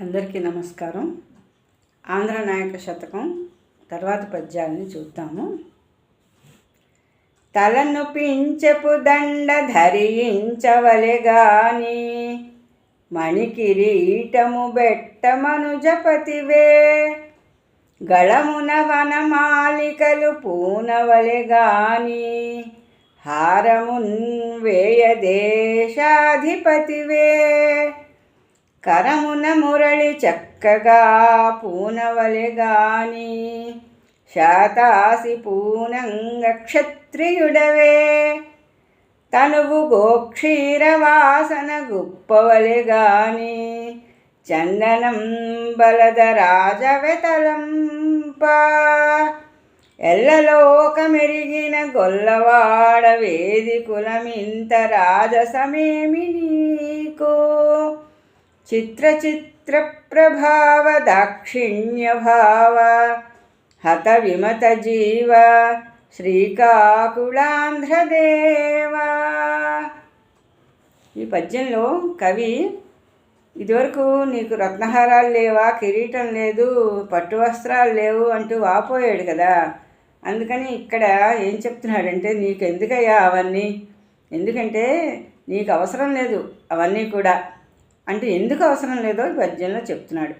అందరికీ నమస్కారం. ఆంధ్ర నాయక శతకం తర్వాత పద్యాలని చూద్దాము. తలను పించెపు దండ ధరించవలె గాని మణికిరీటము బెట్టమను జపతివే గళమున వనమాలికలు పూనవలె గాని హారమున్ వేయ దేశాధిపతివే. కరమున మురళి చక్కగా పూనవలె గాని శాతాసి పూనంగ క్షత్రియుడవే. తనువు గోక్షీర వాసన గుప్పవలె గాని చందనం బలద రాజవెతలంప. ఎల్లలోకమెరిగిన గొల్లవాడ వేది కులమింత రాజసమేమి నీకు? చిత్ర చిత్ర ప్రభావ హత విమత జీవ శ్రీకాకుళాంధ్రదేవా ఈ పద్యంలో కవి ఇదివరకు నీకు రత్నహారాలు లేవా కిరీటం లేదు పట్టు వస్త్రాలు లేవు అంటూ వాపోయాడు కదా. అందుకని ఇక్కడ ఏం చెప్తున్నాడంటే నీకు ఎందుకయ్యా అవన్నీ? ఎందుకంటే నీకు అవసరం లేదు అవన్నీ కూడా. అంటే ఎందుకు అవసరం లేదో ఈ పద్యంలో చెప్తున్నాడు.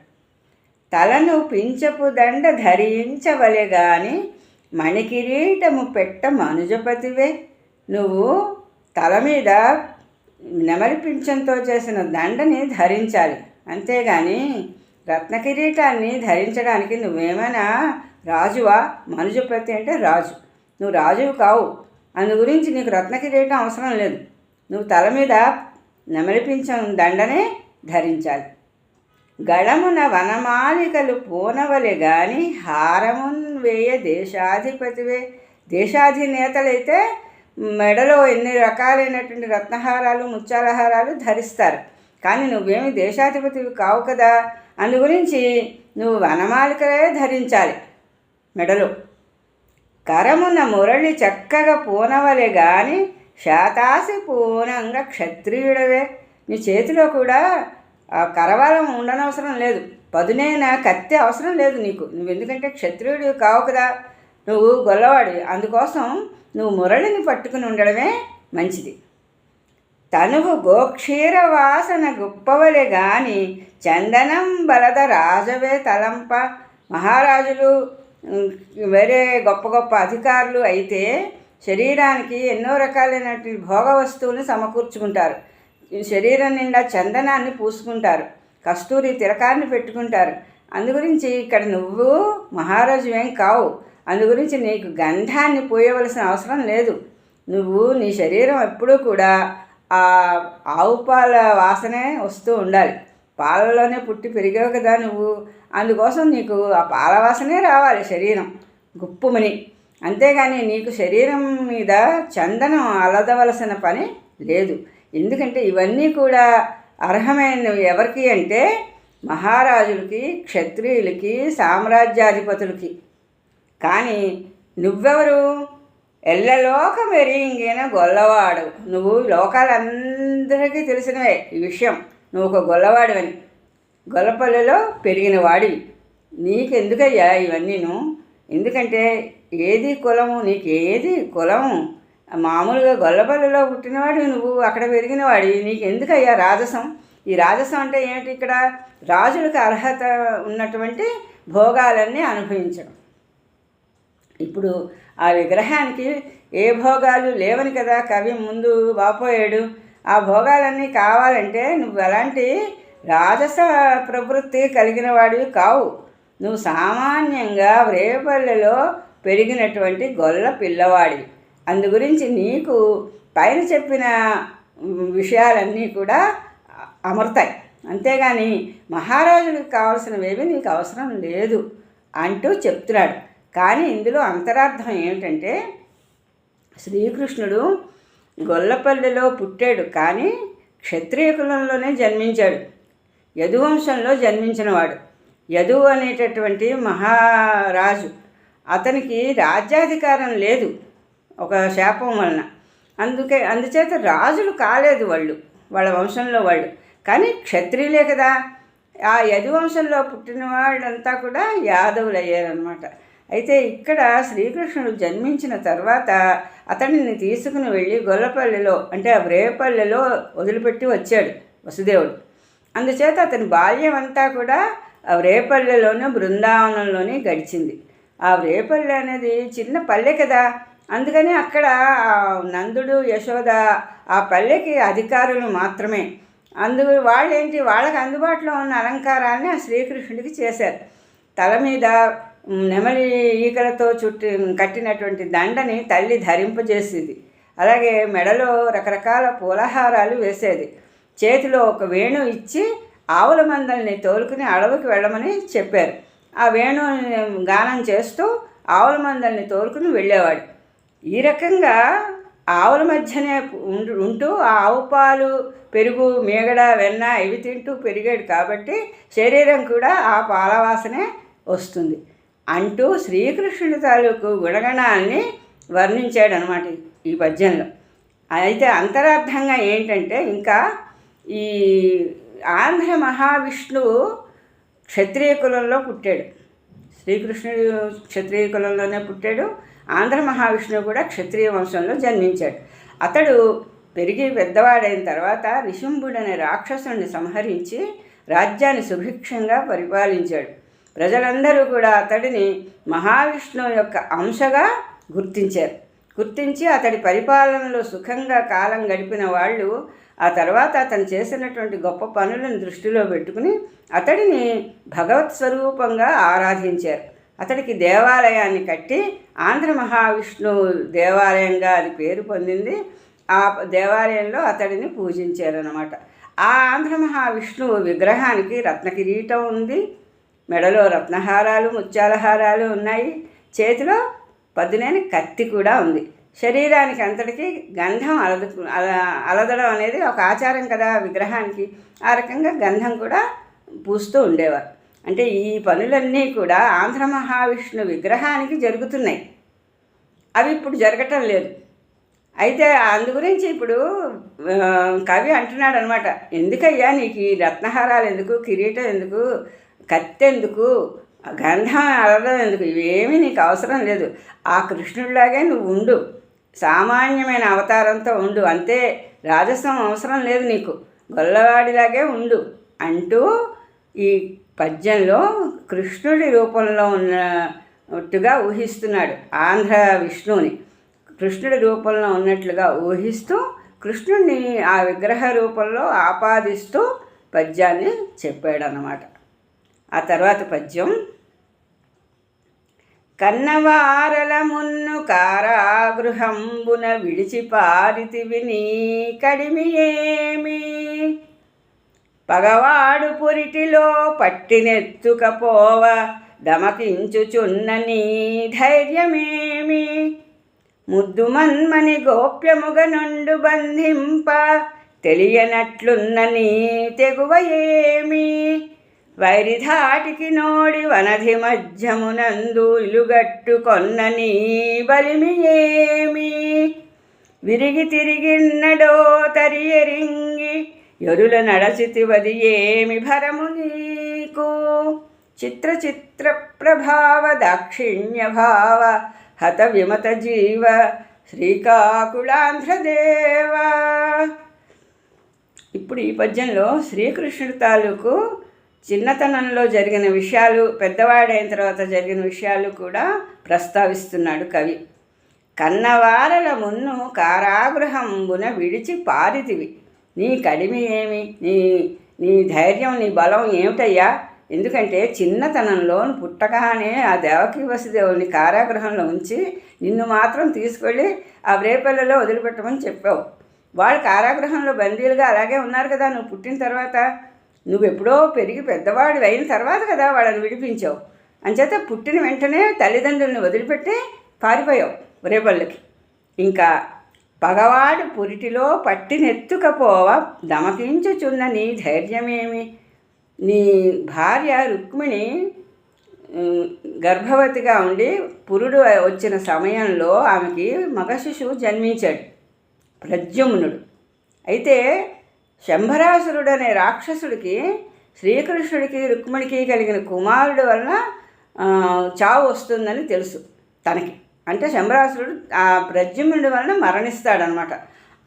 తలను పించపు దండ ధరించవలె గాని మణికిరీటము పెట్ట మనుజపతివే. నువ్వు తల మీద నెమలి పింఛంతో చేసిన దండని ధరించాలి. అంతేగాని రత్న కిరీటాన్ని ధరించడానికి నువ్వేమైనా రాజువా? మనుజపతి అంటే రాజు. నువ్వు రాజువు కావు. అందు గురించి నీకు రత్న కిరీటం అవసరం లేదు. నువ్వు తల మీద నమలిపించం దండనే ధరించాలి. గళమున వనమాలికలు పూనవలే గాని హారమున్ వేయ దేశాధిపతివే. దేశాధినేతలైతే మెడలో ఎన్ని రకాలైనటువంటి రత్నహారాలు ముత్యాలహారాలు ధరిస్తారు. కానీ నువ్వేమి దేశాధిపతివి కావు కదా. అందు గురించి నువ్వు వనమాలికలే ధరించాలి మెడలో. కరమున మురళి చక్కగా పూనవలే కానీ శాతాసి పూనంగా క్షత్రియుడవే. నీ చేతిలో కూడా ఆ కరవాలం ఉండనవసరం లేదు. పదునైన కత్తి అవసరం లేదు నీకు. నువ్వు ఎందుకంటే క్షత్రియుడు కావు కదా. నువ్వు గొల్లవాడివి. అందుకోసం నువ్వు మురళిని పట్టుకుని ఉండడమే మంచిది. తనువు గోక్షీర వాసన గొప్పవలే గాని చందనం బలద రాజవే తలంప. మహారాజులు వేరే గొప్ప గొప్ప అధికారులు అయితే శరీరానికి ఎన్నో రకాలైనటువంటి భోగ వస్తువులు సమకూర్చుకుంటారు శరీరం నిండా చందనాన్ని పూసుకుంటారు. కస్తూరి తిలకాన్ని పెట్టుకుంటారు. అందుగురించి ఇక్కడ నువ్వు మహారాజు ఏం కావు. అందుగురించి నీకు గంధాన్ని పోయవలసిన అవసరం లేదు. నువ్వు నీ శరీరం ఎప్పుడూ కూడా ఆ ఆవు పాల వాసనే వస్తూ ఉండాలి. పాలలోనే పుట్టి పెరిగావు కదా నువ్వు. అందుకోసం నీకు ఆ పాల వాసనే రావాలి శరీరం. గుప్పుమని అంతేగాని నీకు శరీరం మీద చందనం అలదవలసిన పని లేదు. ఎందుకంటే ఇవన్నీ కూడా అర్హమైనవి ఎవరికి అంటే మహారాజులకి క్షత్రియులకి సామ్రాజ్యాధిపతులకి. కానీ నువ్వెవరు? ఎల్లలోక మెరింగిన గొల్లవాడు. నువ్వు లోకాలందరికీ తెలిసినవే ఈ విషయం. నువ్వు ఒక గొల్లవాడివని. గొల్లపల్లిలో పెరిగిన వాడివి నీకెందుకయ్యా ఇవన్నీను? ఎందుకంటే ఏది కులము? నీకు ఏది కులము? మామూలుగా గొల్లపల్లిలో పుట్టినవాడివి నువ్వు అక్కడ పెరిగినవాడి నీకు ఎందుకయ్యా రాజసం? ఈ రాజసం అంటే ఏమిటి? ఇక్కడ రాజులకు అర్హత ఉన్నటువంటి భోగాలన్నీ అనుభవించడం. ఇప్పుడు ఆ విగ్రహానికి ఏ భోగాలు లేవని కదా? కవి ముందు వాపోయాడు. ఆ భోగాలన్నీ కావాలంటే నువ్వు ఎలాంటి రాజస ప్రవృత్తి కలిగిన వాడివి కావు. నువ్వు సామాన్యంగా రేపల్లెలో పెరిగినటువంటి గొల్ల పిల్లవాడివి. అందు గురించి నీకు పైన చెప్పిన విషయాలన్నీ కూడా అమరుతాయి. అంతేగాని మహారాజులకు కావాల్సినవేవి నీకు అవసరం లేదు అంటూ చెప్తున్నాడు. కానీ ఇందులో అంతరార్థం ఏమిటంటే శ్రీకృష్ణుడు గొల్లపల్లిలో పుట్టాడు కానీ క్షత్రియ కులంలోనే జన్మించాడు. యదువంశంలో జన్మించినవాడు. యదువు అనేటటువంటి మహారాజు అతనికి రాజ్యాధికారం లేదు ఒక శాపం వలన. అందుకే అందుచేత రాజులు కాలేదు వాళ్ళు వాళ్ళ వంశంలో వాళ్ళు. కానీ క్షత్రియులే కదా. ఆ యదువంశంలో పుట్టిన వాళ్ళంతా కూడా యాదవులు అయ్యారనమాట అయితే ఇక్కడ శ్రీకృష్ణుడు జన్మించిన తర్వాత అతనిని తీసుకుని వెళ్ళి గొల్లపల్లెలో అంటే ఆ రేపల్లెలో వదిలిపెట్టి వచ్చాడు వసుదేవుడు. అందుచేత అతని బాల్యం అంతా కూడా ఆ రేపల్లెలోనే బృందావనంలోనే గడిచింది. ఆ రేపల్లె అనేది చిన్న పల్లె కదా. అందుకని అక్కడ నందుడు యశోద ఆ పల్లెకి అధికారులు మాత్రమే. అందు వాళ్ళేంటి? వాళ్ళకి అందుబాటులో ఉన్న అలంకారాన్ని ఆ శ్రీకృష్ణుడికి చేశారు. తల మీద నెమలి ఈకలతో చుట్టి కట్టినటువంటి దండని తల్లి ధరింపజేసేది. అలాగే మెడలో రకరకాల పూలహారాలు వేసేది. చేతిలో ఒక వేణు ఇచ్చి ఆవుల మందల్ని తోలుకుని అడవికి వెళ్ళమని చెప్పారు. ఆ వేణువుని గానం చేస్తూ ఆవుల మందల్ని తోలుకుని వెళ్ళేవాడు. ఈ రకంగా ఆవుల మధ్యనే ఉంటూ ఆ ఆవు పాలు పెరుగు మేగడ వెన్న ఇవి తింటూ పెరిగాడు కాబట్టి శరీరం కూడా ఆ పాలవాసనే వస్తుంది. అంటూ శ్రీకృష్ణుడి తాలూకు గుణగణాన్ని వర్ణించాడనమాట ఈ పద్యంలో. అయితే అంతరార్థంగా ఏంటంటే ఇంకా ఈ ఆంధ్ర మహావిష్ణువు క్షత్రియ కులంలో పుట్టాడు. శ్రీకృష్ణుడు క్షత్రియ కులంలోనే పుట్టాడు. ఆంధ్ర మహావిష్ణువు కూడా క్షత్రియ వంశంలో జన్మించాడు. అతడు పెరిగి పెద్దవాడైన తర్వాత నిశుంభుడనే రాక్షసుని సంహరించి రాజ్యాన్ని సుభిక్షంగా పరిపాలించాడు. ప్రజలందరూ కూడా అతడిని మహావిష్ణువు యొక్క అంశగా గుర్తించారు. గుర్తించి అతడి పరిపాలనలో సుఖంగా కాలం గడిపిన వాళ్ళు ఆ తర్వాత అతను చేసినటువంటి గొప్ప పనులను దృష్టిలో పెట్టుకుని అతడిని భగవత్ స్వరూపంగా ఆరాధించారు. అతడికి దేవాలయాన్ని కట్టి ఆంధ్ర మహావిష్ణువు దేవాలయంగా అది పేరు పొందింది. ఆ దేవాలయంలో అతడిని పూజించారనమాట ఆ ఆంధ్ర మహావిష్ణువు విగ్రహానికి రత్న కిరీటం ఉంది. మెడలో రత్నహారాలు ముత్యాలహారాలు ఉన్నాయి. చేతిలో పదునైన కత్తి కూడా ఉంది. శరీరానికి అంతటికి గంధం అలదు అలదడం అనేది ఒక ఆచారం కదా విగ్రహానికి. ఆ రకంగా గంధం కూడా పూస్తూ ఉండేవారు. అంటే ఈ పనులన్నీ కూడా ఆంధ్ర మహావిష్ణు విగ్రహానికి జరుగుతున్నాయి. అవి ఇప్పుడు జరగటం లేదు. అయితే అందు గురించి ఇప్పుడు కవి అంటున్నాడు అనమాట ఎందుకయ్యా నీకు ఈ రత్నహారాలు ఎందుకు కిరీటం ఎందుకు కత్తెందుకు గంధం అలడం ఎందుకు? ఇవేమీ నీకు అవసరం లేదు. ఆ కృష్ణుడిలాగే నువ్వు ఉండు. సామాన్యమైన అవతారంతో ఉండు. అంతే రాజస్వం అవసరం లేదు నీకు. గొల్లవాడిలాగే ఉండు అంటూ ఈ పద్యంలో కృష్ణుడి రూపంలో ఉన్నట్టుగా ఊహిస్తున్నాడు ఆంధ్ర విష్ణువుని. కృష్ణుడి రూపంలో ఉన్నట్లుగా ఊహిస్తూ కృష్ణుడిని ఆ విగ్రహ రూపంలో ఆపాదిస్తూ పద్యాన్ని చెప్పాడనమాట ఆ తర్వాత పద్యం కన్నవారల మున్ను కారాగృహంబున విడిచిపారితివి నీ కడిమి ఏమి పగవాడు పురిటిలో పట్టినెత్తుకపోవ దమకించుచున్న నీ ధైర్యమేమి. ముద్దు మన్మని గోప్యముగ నుండు బంధింప తెలియనట్లున్న నీ తెగువ ఏమి. వైరిధాటికి నోడి వనధి మధ్యమునందు ఇలుగట్టుకొన్న నీ బలిమి ఏమి? విరిగి తిరిగిన్నడో తరి ఎరింగి ఎరుల నడచితివది ఏమి భరము నీకు? చిత్ర చిత్ర ప్రభావ దాక్షిణ్య భావ హత విమత జీవ శ్రీకాకుళాంధ్రదేవ. ఇప్పుడు ఈ పద్యంలో శ్రీకృష్ణుడి తాలూకు చిన్నతనంలో జరిగిన విషయాలు పెద్దవాడైన తర్వాత జరిగిన విషయాలు కూడా ప్రస్తావిస్తున్నాడు కవి. కన్నవారల మున్ను కారాగృహంబున విడిచి పారితివి. నీ కడిమి ఏమి? నీ నీ ధైర్యం నీ బలం ఏమిటయ్యా? ఎందుకంటే చిన్నతనంలో పుట్టగానే ఆ దేవకి వసుదేవుని కారాగృహంలో ఉంచి నిన్ను మాత్రం తీసుకెళ్ళి ఆ వ్రేపల్లిలో వదిలిపెట్టమని చెప్పావు. వాళ్ళు కారాగృహంలో బందీలుగా అలాగే ఉన్నారు కదా నువ్వు పుట్టిన తర్వాత? నువ్వు ఎప్పుడో పెరిగి పెద్దవాడు అయిన తర్వాత కదా వాళ్ళని విడిపించావు. అంచేత పుట్టిన వెంటనే తల్లిదండ్రుల్ని వదిలిపెట్టి పారిపోయావు రేపళ్ళకి. ఇంకా పగవాడు పురిటిలో పట్టినెత్తుకపోవ దమకించుచున్న నీ ధైర్యమేమి? నీ భార్య రుక్మిణి గర్భవతిగా ఉండి పురుడు వచ్చిన సమయంలో ఆమెకి మగ శిశువు జన్మించాడు. ప్రద్యుమ్నుడు. అయితే శంభరాసురుడు అనే రాక్షసుడికి శ్రీకృష్ణుడికి రుక్మిణికి కలిగిన కుమారుడు వలన చావు వస్తుందని తెలుసు తనకి. అంటే శంబరాసురుడు ఆ ప్రద్యుమ్నుడి వలన మరణిస్తాడనమాట.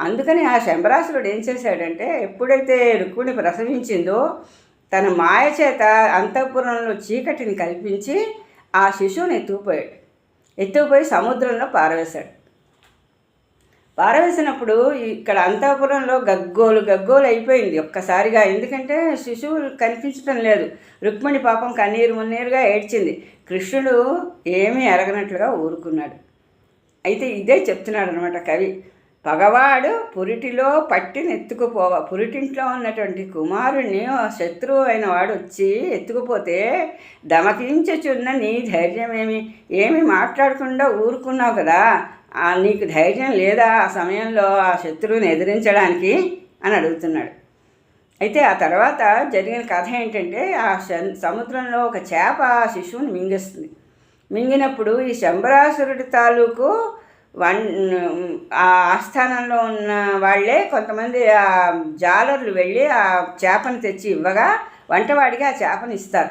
అందుకని ఆ శంబరాసురుడు ఏం చేశాడంటే ఎప్పుడైతే రుక్మిణి ప్రసవించిందో తన మాయ చేత అంతఃపురంలో చీకటిని కల్పించి ఆ శిశువుని ఎత్తుకుపోయాడు. ఎత్తుకుపోయి సముద్రంలో పారవేశాడు. పారవేసినప్పుడు ఇక్కడ అంతఃపురంలో గగ్గోలు గగ్గోలు అయిపోయింది ఒక్కసారిగా. ఎందుకంటే శిశువు కనిపించడం లేదు. రుక్మిణి పాపం కన్నీరు మున్నీరుగా ఏడ్చింది. కృష్ణుడు ఏమీ ఎరగనట్లుగా ఊరుకున్నాడు. అయితే ఇదే చెప్తున్నాడు అనమాట కవి. పగవాడు పురిటిలో పట్టి ఎత్తుకుపోవ పురిటింట్లో ఉన్నటువంటి కుమారుణ్ణి శత్రువు అయిన వాడు వచ్చి ఎత్తుకుపోతే దమకించుచున్న నీ ధైర్యమేమి? ఏమి మాట్లాడకుండా ఊరుకున్నావు కదా? నీకు ధైర్యం లేదా ఆ సమయంలో ఆ శత్రువుని ఎదిరించడానికి? అని అడుగుతున్నాడు. అయితే ఆ తర్వాత జరిగిన కథ ఏంటంటే ఆ సముద్రంలో ఒక చేప ఆ శిశువుని మింగేస్తుంది. మింగినప్పుడు ఈ శంబరాసురుడి తాలూకు వన్ ఆ ఆస్థానంలో ఉన్న వాళ్ళే కొంతమంది ఆ జాలర్లు వెళ్ళి ఆ చేపను తెచ్చి ఇవ్వగా వంటవాడికి ఆ చేపని ఇస్తారు.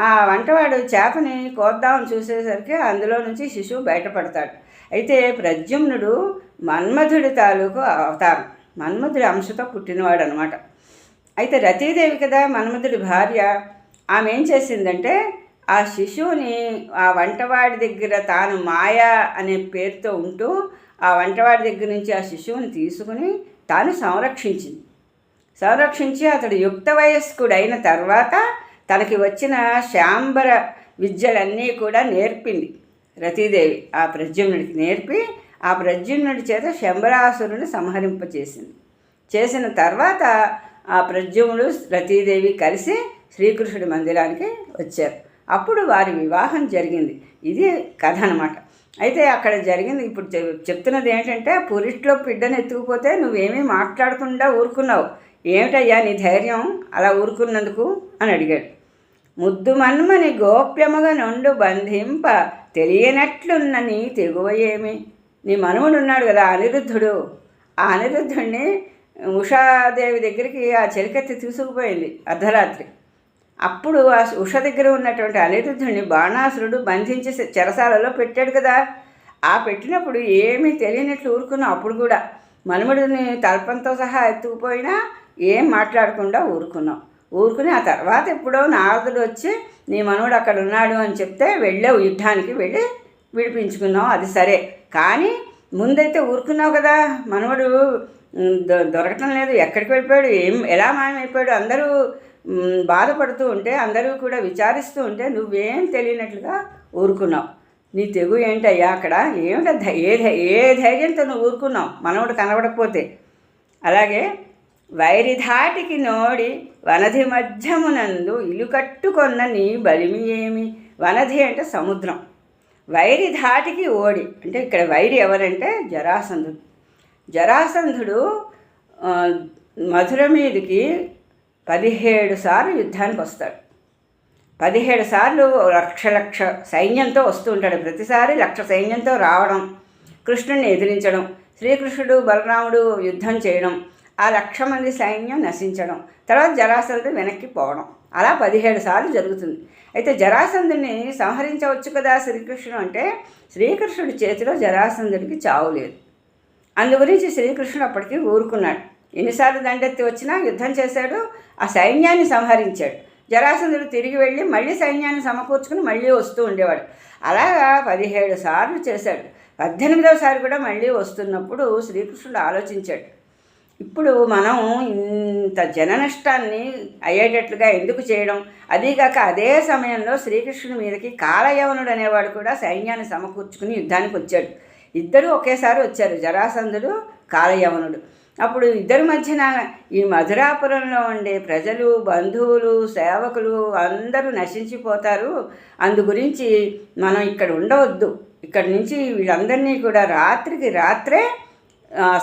ఆ వంటవాడు చేపని కోద్దామని చూసేసరికి అందులో నుంచి శిశువు బయటపడతాడు. అయితే ప్రద్యుమ్నుడు మన్మధుడి తాలూకు అవతారం. మన్మధుడి అంశతో పుట్టినవాడు అనమాట అయితే రతీదేవి కదా మన్మధుడి భార్య. ఆమె ఏం చేసిందంటే ఆ శిశువుని ఆ వంటవాడి దగ్గర తాను మాయ అనే పేరుతో ఉంటూ ఆ వంటవాడి దగ్గర నుంచి ఆ శిశువుని తీసుకుని తాను సంరక్షించింది. సంరక్షించి అతడు యుక్త వయస్కుడైన తర్వాత తనకి వచ్చిన శాంబర విద్యలన్నీ కూడా నేర్పింది. రతీదేవి ఆ ప్రద్యుమ్నుడికి నేర్పి ఆ ప్రద్యుమ్నుడి చేత శంబరాసురుని సంహరింపచేసింది. చేసిన తర్వాత ఆ ప్రద్యుమ్నుడు రతీదేవి కలిసి శ్రీకృష్ణుడి మందిరానికి వచ్చారు. అప్పుడు వారి వివాహం జరిగింది. ఇది కథ అనమాట అయితే అక్కడ జరిగింది ఇప్పుడు చెప్తున్నది ఏంటంటే పురిట్లో బిడ్డను ఎత్తుకుపోతే నువ్వేమీ మాట్లాడకుండా ఊరుకున్నావు. ఏమిటయ్యా నీ ధైర్యం? అలా ఊరుకున్నందుకు? అని అడిగాడు. ముద్దు మన్మని గోప్యముగా నుండు బంధింప తెలియనట్లున్న నీ తెగువ ఏమి? నీ మనువుడున్నాడు కదా అనిరుద్ధుడు. ఆ అనిరుద్ధుడిని ఉషాదేవి దగ్గరికి ఆ చెలికెత్తి తీసుకుపోయింది అర్ధరాత్రి. అప్పుడు ఆ ఉష దగ్గర ఉన్నటువంటి అనిరుద్ధుడిని బాణాసురుడు బంధించి చెరసాలలో పెట్టాడు కదా. ఆ పెట్టినప్పుడు ఏమీ తెలియనట్లు ఊరుకున్నాం అప్పుడు కూడా. మనుమడిని తల్పంతో సహా ఎత్తుకుపోయినా ఏం మాట్లాడకుండా ఊరుకున్నాం ఊరుకుని ఆ తర్వాత ఎప్పుడో నారదుడు వచ్చి నీ మనవడు అక్కడ ఉన్నాడు అని చెప్తే వెళ్ళావు యుద్ధానికి వెళ్ళి విడిపించుకున్నావు అది సరే. కానీ ముందైతే ఊరుకున్నావు కదా మనవడు దొ- దొరకటం లేదు ఎక్కడికి వెళ్ళిపోయాడు ఏం ఎలా మాయమైపోయాడు అందరూ బాధపడుతూ ఉంటే అందరూ కూడా విచారిస్తూ ఉంటే నువ్వేం తెలియనట్లుగా ఊరుకున్నావు. నీ తెగు ఏంటయ్యా అక్కడ? ఏమిట ధై- ఏ ధై- ఏ ధైర్యంతో నువ్వు ఊరుకున్నావు? మనవడు కనబడకపోతే. అలాగే వైరిధాటికి నోడి వనధి మధ్యమునందు ఇల్లు కట్టుకొన్న నీ బలిమి ఏమి? వనధి అంటే సముద్రం. వైరి ధాటికి ఓడి. అంటే ఇక్కడ వైరి ఎవరంటే జరాసంధుడు. జరాసంధుడు మధుర మీదకి పదిహేడు సార్లు యుద్ధానికి వస్తాడు. పదిహేడు సార్లు లక్ష లక్ష సైన్యంతో వస్తూ ఉంటాడు. ప్రతిసారి లక్ష సైన్యంతో రావడం కృష్ణుడిని ఎదిరించడం శ్రీకృష్ణుడు బలరాముడు యుద్ధం చేయడం ఆ లక్ష మంది సైన్యం నశించడం తర్వాత జరాసంధుడు వెనక్కి పోవడం. అలా పదిహేడు సార్లు జరుగుతుంది. అయితే జరాసంధుని సంహరించవచ్చు కదా శ్రీకృష్ణుడు అంటే శ్రీకృష్ణుడి చేతిలో జరాసంధుడికి చావు లేదు. అందు గురించి శ్రీకృష్ణుడు అప్పటికి ఊరుకున్నాడు. ఎన్నిసార్లు దండెత్తి వచ్చినా యుద్ధం చేశాడు ఆ సైన్యాన్ని సంహరించాడు. జరాసంధుడు తిరిగి వెళ్ళి మళ్ళీ సైన్యాన్ని సమకూర్చుకుని మళ్ళీ వస్తూ ఉండేవాడు. అలాగా పదిహేడు సార్లు చేశాడు. పద్దెనిమిదవసారి కూడా మళ్ళీ వస్తున్నప్పుడు శ్రీకృష్ణుడు ఆలోచించాడు. ఇప్పుడు మనం ఇంత జన నష్టాన్ని అయ్యేటట్లుగా ఎందుకు చేయడం? అదీగాక అదే సమయంలో శ్రీకృష్ణుడి మీదకి కాలయవనుడు అనేవాడు కూడా సైన్యాన్ని సమకూర్చుకుని యుద్ధానికి వచ్చాడు. ఇద్దరూ ఒకేసారి వచ్చారు. జరాసంధుడు కాలయవనుడు అప్పుడు ఇద్దరి మధ్యన ఈ మధురాపురంలో ఉండే ప్రజలు బంధువులు సేవకులు అందరూ నశించిపోతారు. అందు గురించి మనం ఇక్కడ ఉండవద్దు. ఇక్కడి నుంచి వీళ్ళందరినీ కూడా రాత్రికి రాత్రే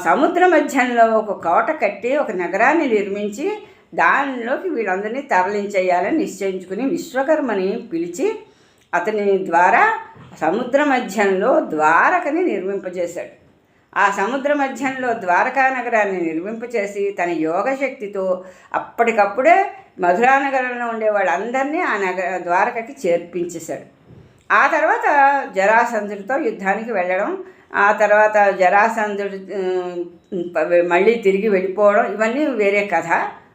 సముద్ర మధ్యంలో ఒక కోట కట్టి ఒక నగరాన్ని నిర్మించి దానిలోకి వీళ్ళందరినీ తరలించేయాలని నిశ్చయించుకుని విశ్వకర్మని పిలిచి అతని ద్వారా సముద్ర మధ్యంలో ద్వారకని నిర్మింపజేశాడు. ఆ సముద్ర మధ్యంలో ద్వారకా నగరాన్ని నిర్మింపచేసి తన యోగశక్తితో అప్పటికప్పుడే మధురా నగరంలో ఉండే వాళ్ళందరినీ ఆ నగర ద్వారకకి చేర్పించేశాడు. ఆ తర్వాత జరాసంధుడితో యుద్ధానికి వెళ్ళడం ఆ తర్వాత జరాసంధుడు మళ్ళీ తిరిగి వెళ్ళిపోవడం ఇవన్నీ వేరే కథ.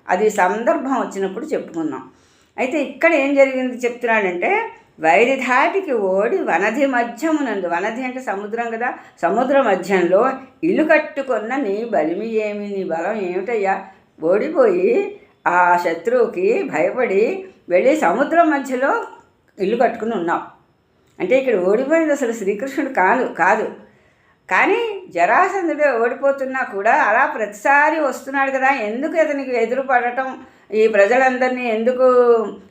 అది సందర్భం వచ్చినప్పుడు చెప్పుకుందాం. అయితే ఇక్కడ ఏం జరిగింది చెప్తున్నాడంటే వైరి ధాటికి ఓడి వనధి మధ్యమునందు వనధి అంటే సముద్రం కదా సముద్ర మధ్యంలో ఇల్లు కట్టుకున్న నీ బలిమి ఏమి నీ బలం ఏమిటయ్యా? ఓడిపోయి ఆ శత్రువుకి భయపడి వెళ్ళి సముద్రం మధ్యలో ఇల్లు కట్టుకుని ఉన్నావు అంటే ఇక్కడ ఓడిపోయింది అసలు శ్రీకృష్ణుడు కాదు కాదు. కానీ జరాసంధుడే ఓడిపోతున్నా కూడా అలా ప్రతిసారి వస్తున్నాడు కదా. ఎందుకు అతనికి ఎదురు పడటం? ఈ ప్రజలందరినీ ఎందుకు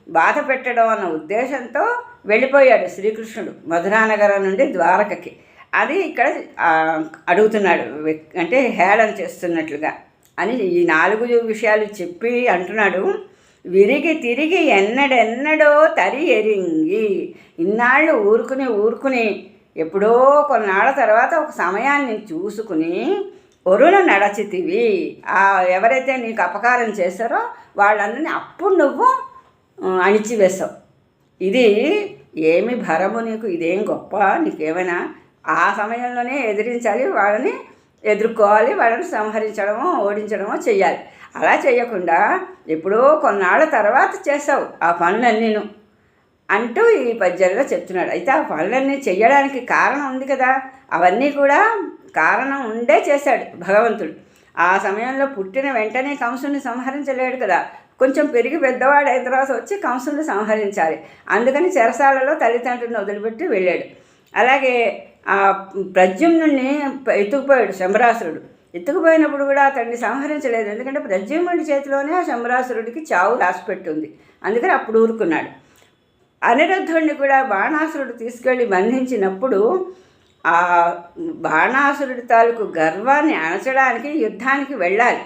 బాధ పెట్టడం అన్న ఉద్దేశంతో వెళ్ళిపోయాడు శ్రీకృష్ణుడు మధురానగరం నుండి ద్వారకకి. అది ఇక్కడ అడుగుతున్నాడు అంటే హేళన చేస్తున్నట్లుగా అని ఈ నాలుగు విషయాలు చెప్పి అంటున్నాడు. విరిగి తిరిగి ఎన్నడెన్నడో తరి ఎరింగి ఇన్నాళ్ళు ఊరుకుని ఊరుకుని ఎప్పుడో కొన్నాళ్ళ తర్వాత ఒక సమయాన్ని చూసుకుని ఒరున నడచితివి. ఆ ఎవరైతే నీకు అపకారం చేశారో వాళ్ళందరినీ అప్పుడు నువ్వు అణిచివేశావు. ఇది ఏమి భరము నీకు ఇదేం గొప్ప నీకేమైనా ఆ సమయంలోనే ఎదిరించాలి వాళ్ళని ఎదుర్కోవాలి వాళ్ళని సంహరించడమో ఓడించడమో చెయ్యాలి. అలా చేయకుండా ఎప్పుడో కొన్నాళ్ళ తర్వాత చేసావు ఆ పనులన్నీను. అంటూ ఈ పద్యంలో చెప్తున్నాడు. అయితే ఆ పనులన్నీ చేయడానికి కారణం ఉంది కదా? అవన్నీ కూడా కారణం ఉండే చేశాడు భగవంతుడు. ఆ సమయంలో పుట్టిన వెంటనే కంసుని సంహరించలేడు కదా? కొంచెం పెరిగి పెద్దవాడు అయిన తర్వాత వచ్చి కంసుని సంహరించాలి. అందుకని చెరసాలలో తల్లిదండ్రులను వదిలిపెట్టి వెళ్ళాడు. అలాగే ఆ ప్రద్యుమ్నుని ఎత్తుకుపోయాడు శంభరాసురుడు. ఎత్తుకుపోయినప్పుడు కూడా అతన్ని సంహరించలేదు. ఎందుకంటే ప్రద్యుమ్నుడి చేతిలోనే ఆ శంభరాసురుడికి చావు రాసిపెట్టుంది. అందుకని అప్పుడు ఊరుకున్నాడు. అనిరుద్ధుడిని కూడా బాణాసురుడు తీసుకెళ్ళి బంధించినప్పుడు ఆ బాణాసురుడి తాలూకు గర్వాన్ని అణచడానికి యుద్ధానికి వెళ్ళాలి.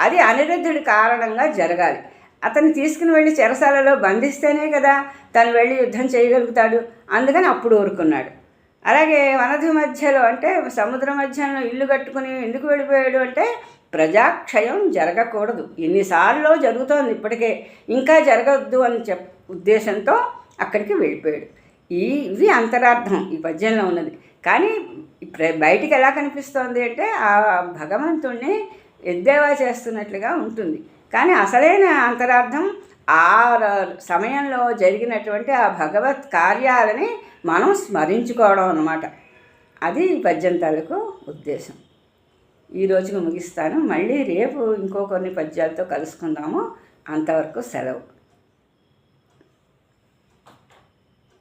అది అనిరుద్ధుడి కారణంగా జరగాలి. అతను తీసుకుని వెళ్ళి చెరసాలలో బంధిస్తేనే కదా తను వెళ్ళి యుద్ధం చేయగలుగుతాడు అందుకని అప్పుడు ఊరుకున్నాడు. అలాగే వనధి మధ్యలో అంటే సముద్ర మధ్యలో ఇల్లు కట్టుకుని ఎందుకు వెళ్ళిపోయాడు అంటే ప్రజాక్షయం జరగకూడదు. ఎన్నిసార్లు జరుగుతోంది ఇప్పటికే. ఇంకా జరగద్దు అని చెప్ ఉద్దేశంతో అక్కడికి వెళ్ళిపోయాడు. ఈ ఇవి అంతరార్థం ఈ పద్యంలో ఉన్నది. కానీ బయటికి ఎలా కనిపిస్తోంది అంటే ఆ భగవంతుణ్ణి ఎద్దేవా చేస్తున్నట్లుగా ఉంటుంది. కానీ అసలైన అంతరార్థం ఆ సమయంలో జరిగినటువంటి ఆ భగవత్ కార్యాలని మనం స్మరించుకోవడం అన్నమాట. అది ఈ పద్యం తాలూకు ఉద్దేశం. ఈ రోజుకు ముగిస్తాను. మళ్ళీ రేపు ఇంకో కొన్ని పద్యాలతో కలుసుకుందాము. అంతవరకు సెలవు.